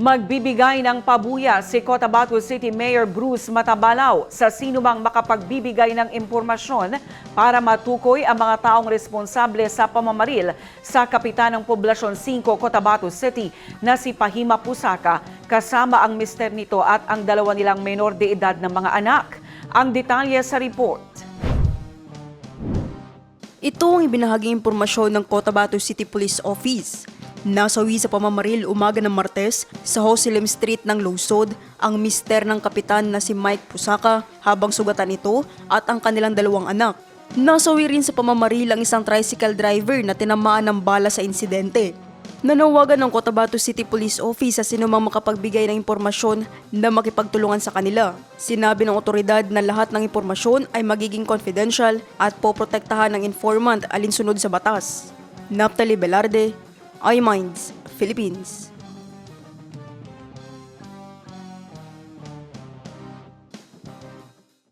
Magbibigay ng pabuya si Cotabato City Mayor Bruce Matabalaw sa sinumang makapagbibigay ng impormasyon para matukoy ang mga taong responsable sa pamamaril sa kapitan ng Poblasyon 5 Cotabato City na si Pahima Pusaka kasama ang mister nito at ang dalawa nilang menor de edad ng mga anak. Ang detalye sa report. Ito ang ibinahaging impormasyon ng Cotabato City Police Office. Nasawi sa pamamaril umaga ng Martes sa Joselim Street ng Lungsod ang mister ng kapitan na si Mike Pusaka habang sugatan ito at ang kanilang dalawang anak. Nasawi rin sa pamamaril ang isang tricycle driver na tinamaan ng bala sa insidente. Nanawagan ng Cotabato City Police Office sa sinumang makapagbigay ng impormasyon na makipagtulungan sa kanila. Sinabi ng otoridad na lahat ng impormasyon ay magiging confidential at poprotektahan ng informant alinsunod sa batas. Naptali Velarde, iMinds, Philippines.